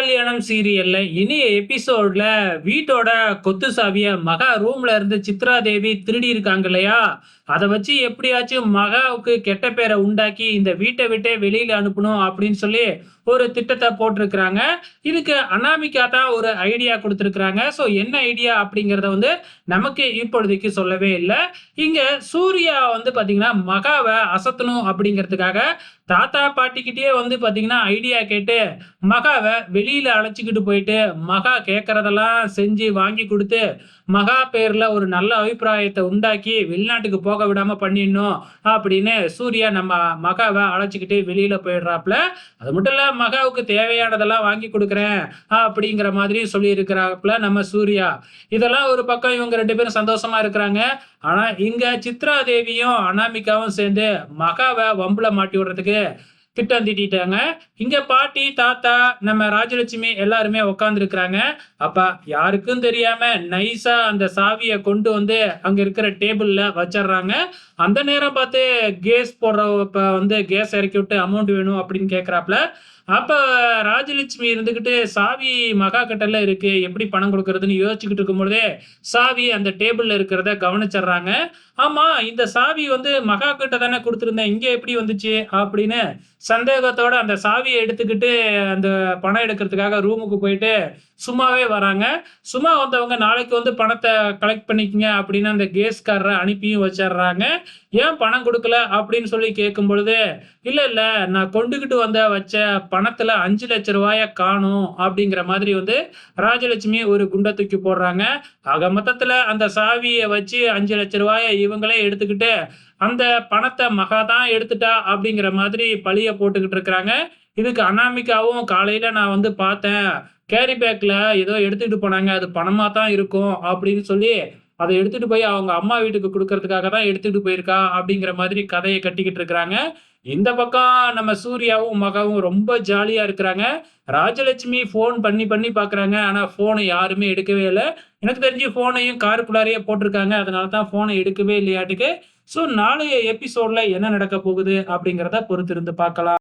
கல்யாணம் சீரியல்ல இனிய எபிசோட்ல வீட்டோட கொத்து சாவிய மகா ரூம்ல இருந்து சித்ரா தேவி திருடி இருக்காங்க இல்லையா? அதை வச்சு எப்படியாச்சும் மகாவுக்கு கெட்ட பேரை உண்டாக்கி இந்த வீட்டை விட்டே வெளியில அனுப்பணும் அப்படின்னு சொல்லி ஒரு திட்டத்தை போட்டிருக்கிறாங்க. இதுக்கு அனாமிகா தான் ஒரு ஐடியா கொடுத்துருக்குறாங்க. ஸோ என்ன ஐடியா அப்படிங்கிறத வந்து நமக்கு இப்பொழுதைக்கு சொல்லவே இல்லை. இங்கே சூர்யா வந்து பார்த்திங்கன்னா மகாவை அசத்தணும் அப்படிங்கிறதுக்காக தாத்தா பாட்டிக்கிட்டே வந்து பார்த்தீங்கன்னா ஐடியா கேட்டு மகாவை வெளியில் அழைச்சிக்கிட்டு போயிட்டு மகா கேட்குறதெல்லாம் செஞ்சு வாங்கி கொடுத்து மகா பேரில் ஒரு நல்ல அபிப்பிராயத்தை உண்டாக்கி வெளிநாட்டுக்கு போக விடாமல் பண்ணிடணும் அப்படின்னு சூர்யா நம்ம மகாவை அழைச்சிக்கிட்டு வெளியில் போயிடுறாப்புல. அது மட்டும் இல்லாமல் மகாவுக்கு தேவையானதெல்லாம் வாங்கி கொடுக்குறேன். அப்படிங்கிற மாதிரி சொல்லி இருக்கிறாப்புல நம்ம சூர்யா. இதெல்லாம் ஒரு பக்கம் இவங்க ரெண்டு பேரும் சந்தோஷமா இருக்கிறாங்க. ஆனா இங்க சித்ரா தேவியும் அனாமிகாவும் சேர்ந்து மகாவை வம்புல மாட்டி விடுறதுக்கு திட்டம் தீட்டிட்டாங்க இங்க பாட்டி தாத்தா நம்ம ராஜலட்சுமி எல்லாருமே உட்காந்துருக்குறாங்க அப்ப யாருக்கும் தெரியாம நைஸா அந்த சாவியை கொண்டு வந்து அங்க இருக்கிற டேபிள்ல வச்சிடுறாங்க. அந்த நேரம் பார்த்து கேஸ் போடுறப்ப வந்து கேஸ் இறக்கி விட்டு அமௌண்ட் வேணும் அப்படின்னு கேட்குறாப்புல அப்ப ராஜலட்சுமி இருந்துகிட்டு சாவி மகா கட்டல இருக்கு எப்படி பணம் கொடுக்கறதுன்னு யோசிச்சுக்கிட்டு இருக்கும்பொழுதே சாவி அந்த டேபிள்ல இருக்கிறத கவனிச்சிடுறாங்க. ஆமா இந்த சாவி வந்து மகா கிட்ட தானே கொடுத்துருந்தேன். இங்க எப்படி வந்துச்சு? அப்படின்னு சந்தேகத்தோட அந்த சாவியை எடுத்துக்கிட்டு அந்த பணம் எடுக்கிறதுக்காக ரூமுக்கு போயிட்டு சும்மாவே வராங்க. சும்மா வந்தவங்க நாளைக்கு வந்து பணத்தை கலெக்ட் பண்ணிக்கங்க அப்படின்னு அந்த கேஸ்காரரை அனுப்பியும் வச்சிடுறாங்க. ஏன் பணம் கொடுக்கல? அப்படின்னு சொல்லி கேட்கும் பொழுது இல்ல இல்ல நான் கொண்டுகிட்டு வந்த வச்ச பணத்துல அஞ்சு லட்ச ரூபாய காணும் அப்படிங்கிற மாதிரி வந்து ராஜலட்சுமி ஒரு குண்டை தூக்கி போடுறாங்க. ஆக மொத்தத்தில் அந்த சாவியை வச்சு அஞ்சு லட்ச ரூபாய இவங்களே எடுத்துக்கிட்டு அந்த பணத்தை மகா தான் எடுத்துட்டா அப்படிங்கிற மாதிரி பழிய போட்டுக்கிட்டு இருக்கிறாங்க. இதுக்கு அனாமிக்காவும் காலையில நான் வந்து பார்த்தேன். கேரி பேக்ல ஏதோ எடுத்துட்டு போனாங்க. அது பணமா தான் இருக்கும் அப்படின்னு சொல்லி அதை எடுத்துட்டு போய் அவங்க அம்மா வீட்டுக்கு கொடுக்கறதுக்காக தான் எடுத்துட்டு போயிருக்கா அப்படிங்கிற மாதிரி கதையை கட்டிக்கிட்டு இருக்கிறாங்க. இந்த பக்கம் நம்ம சூர்யாவும் மகாவும் ரொம்ப ஜாலியா இருக்கிறாங்க. ராஜலட்சுமி ஃபோன் பண்ணி பண்ணி பாக்குறாங்க. ஆனா போனை யாருமே எடுக்கவே இல்லை. எனக்கு தெரிஞ்சு போனையும் காருக்குள்ளாரையே போட்டிருக்காங்க. அதனால தான் போனை எடுக்கவே இல்லையாட்டுக்கு. ஸோ நாளைய எபிசோட்ல என்ன நடக்க போகுது அப்படிங்கிறத பொறுத்திருந்து பார்க்கலாம்.